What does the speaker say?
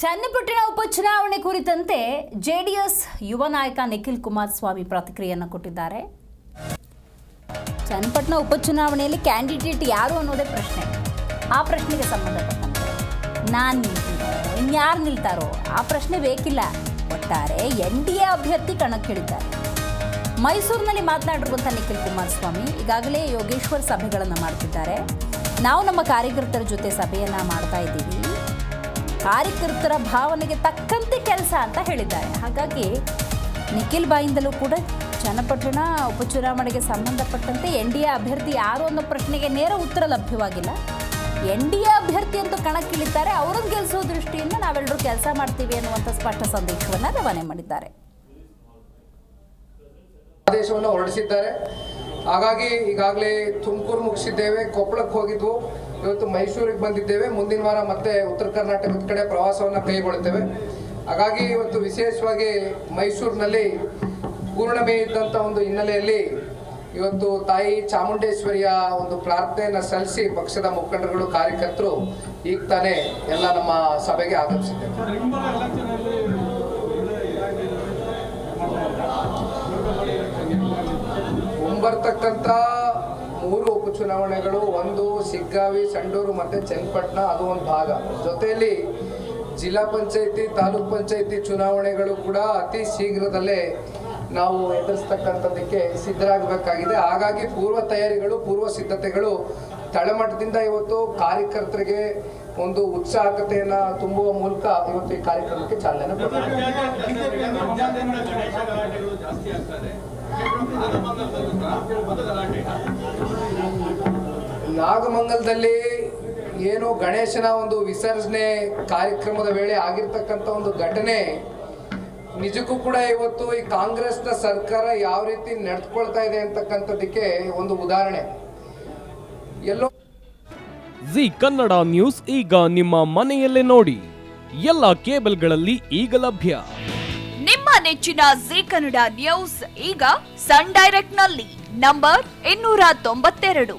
ಚನ್ನಪಟ್ಟಣ ಉಪಚುನಾವಣೆ ಕುರಿತಂತೆ ಜೆಡಿಎಸ್ ಯುವ ನಾಯಕ ನಿಖಿಲ್ ಕುಮಾರಸ್ವಾಮಿ ಪ್ರತಿಕ್ರಿಯೆಯನ್ನು ಕೊಟ್ಟಿದ್ದಾರೆ. ಚನ್ನಪಟ್ಟಣ ಉಪಚುನಾವಣೆಯಲ್ಲಿ ಕ್ಯಾಂಡಿಡೇಟ್ ಯಾರು ಅನ್ನೋದೇ ಪ್ರಶ್ನೆ. ಆ ಪ್ರಶ್ನೆಗೆ ಸಂಬಂಧಪಟ್ಟಂತೆ ನಾನು ನಿಲ್ತಿದ್ದಾರೋ ಇನ್ಯಾರು ನಿಲ್ತಾರೋ ಆ ಪ್ರಶ್ನೆ ಬೇಕಿಲ್ಲ. ಒಟ್ಟಾರೆ ಎನ್ ಡಿ ಎ ಅಭ್ಯರ್ಥಿ ಕಣಕ್ಕಿಳಿದ್ದಾರೆ ಮೈಸೂರಿನಲ್ಲಿ ಮಾತನಾಡಿರುವಂಥ ನಿಖಿಲ್ ಕುಮಾರಸ್ವಾಮಿ ಈಗಾಗಲೇ ಯೋಗೇಶ್ವರ್ ಸಭೆಗಳನ್ನು ಮಾಡ್ತಿದ್ದಾರೆ. ನಾವು ನಮ್ಮ ಕಾರ್ಯಕರ್ತರ ಜೊತೆ ಸಭೆಯನ್ನು ಮಾಡ್ತಾ ಇದ್ದೀವಿ. ಕಾರ್ಯಕರ್ತರ ಭಾವನೆಗೆ ತಕ್ಕಂತೆ ಕೆಲಸ ಅಂತ ಹೇಳಿದ್ದಾರೆ. ಹಾಗಾಗಿ ನಿಖಿಲ್ ಬಾಯಿಂದಲೂ ಕೂಡ ಚನ್ನಪಟ್ಟಣ ಉಪಚುನಾವಣೆಗೆ ಸಂಬಂಧಪಟ್ಟಂತೆ ಎನ್ ಡಿ ಎ ಅಭ್ಯರ್ಥಿ ಯಾರು ಅನ್ನೋ ಪ್ರಶ್ನೆಗೆ ನೇರ ಉತ್ತರ ಲಭ್ಯವಾಗಿಲ್ಲ. ಎನ್ ಡಿ ಎ ಅಭ್ಯರ್ಥಿ ಅಂತ ಕಣಕ್ಕಿಳಿತಾರೆ, ಅವರನ್ನು ಗೆಲ್ಲಿಸೋ ದೃಷ್ಟಿಯಿಂದ ನಾವೆಲ್ಲರೂ ಕೆಲಸ ಮಾಡ್ತೀವಿ ಅನ್ನುವಂಥ ಸ್ಪಷ್ಟ ಸಂದೇಶವನ್ನು ರವಾನೆ ಮಾಡಿದ್ದಾರೆ. ಆದೇಶವನ್ನು ಹೊರಡಿಸಿದ್ದಾರೆ. ಹಾಗಾಗಿ ಈಗಾಗಲೇ ತುಮಕೂರು ಮುಗಿಸಿದ್ದೇವೆ, ಕೊಪ್ಪಳಕ್ಕೆ ಹೋಗಿದ್ವು. ಇವತ್ತು ಮೈಸೂರಿಗೆ ಬಂದಿದ್ದೇವೆ. ಮುಂದಿನ ವಾರ ಮತ್ತೆ ಉತ್ತರ ಕರ್ನಾಟಕದ ಕಡೆ ಪ್ರವಾಸವನ್ನು ಕೈಗೊಳ್ಳುತ್ತೇವೆ. ಹಾಗಾಗಿ ಇವತ್ತು ವಿಶೇಷವಾಗಿ ಮೈಸೂರಿನಲ್ಲಿ ಪೂರ್ಣಮೆ ಇದ್ದಂಥ ಒಂದು ಹಿನ್ನೆಲೆಯಲ್ಲಿ ಇವತ್ತು ತಾಯಿ ಚಾಮುಂಡೇಶ್ವರಿಯ ಒಂದು ಪ್ರಾರ್ಥನೆಯನ್ನು ಸಲ್ಲಿಸಿ ಪಕ್ಷದ ಮುಖಂಡರುಗಳು, ಕಾರ್ಯಕರ್ತರು ಈಗ ತಾನೇ ಎಲ್ಲ ನಮ್ಮ ಸಭೆಗೆ ಆಗಮಿಸಿದ್ದೇವೆ ಮುಂಬರ್ತಕ್ಕಂಥ ಉಪಚುನಾವಣೆಗಳು ಒಂದು, ಸಿಗ್ಗಾವಿ, ಸಂಡೂರು ಮತ್ತು ಚನ್ನಪಟ್ಟಣ, ಅದು ಒಂದು ಭಾಗ. ಜೊತೆಯಲ್ಲಿ ಜಿಲ್ಲಾ ಪಂಚಾಯಿತಿ, ತಾಲೂಕ್ ಪಂಚಾಯಿತಿ ಚುನಾವಣೆಗಳು ಕೂಡ ಅತಿ ಶೀಘ್ರದಲ್ಲೇ ನಾವು ಎದುರಿಸ್ತಕ್ಕಂಥದ್ದಕ್ಕೆ ಸಿದ್ಧರಾಗಬೇಕಾಗಿದೆ. ಹಾಗಾಗಿ ಪೂರ್ವ ತಯಾರಿಗಳು, ಪೂರ್ವ ಸಿದ್ಧತೆಗಳು ತಳಮಟ್ಟದಿಂದ ಇವತ್ತು ಕಾರ್ಯಕರ್ತರಿಗೆ ಒಂದು ಉತ್ಸಾಹಕತೆಯನ್ನು ತುಂಬುವ ಮೂಲಕ ಇವತ್ತು ಈ ಕಾರ್ಯಕ್ರಮಕ್ಕೆ ಚಾಲನೆ ಕೊಟ್ಟಿದ್ದೇವೆ ನಾಗಮಂಗಲದಲ್ಲಿ ಏನು ಗಣೇಶನ ಒಂದು ವಿಸರ್ಜನೆ ಕಾರ್ಯಕ್ರಮದ ವೇಳೆ ಆಗಿರ್ತಕ್ಕಂಥ ಒಂದು ಘಟನೆ. ನಿಜಕ್ಕೂ ಕೂಡ ಇವತ್ತು ಈ ಕಾಂಗ್ರೆಸ್ನ ಸರ್ಕಾರ ಯಾವ ರೀತಿ ನಡೆದುಕೊಳ್ತಾ ಇದೆ ಅಂತಕ್ಕಂಥದ್ದಕ್ಕೆ ಒಂದು ಉದಾಹರಣೆ. ಎಲ್ಲೋ ಜಿ ಕನ್ನಡ ನ್ಯೂಸ್ ಈಗ ನಿಮ್ಮ ಮನೆಯಲ್ಲೇ ನೋಡಿ. ಎಲ್ಲ ಕೇಬಲ್ಗಳಲ್ಲಿ ಈಗ ಲಭ್ಯ. ನಿಮ್ಮ ನೆಚ್ಚಿನ ಜಿ ಕನ್ನಡ ನ್ಯೂಸ್ ಈಗ ಸನ್ ಡೈರೆಕ್ಟ್ನಲ್ಲಿ ನಂಬರ್ ಇನ್ನೂರ ತೊಂಬತ್ತೆರಡು.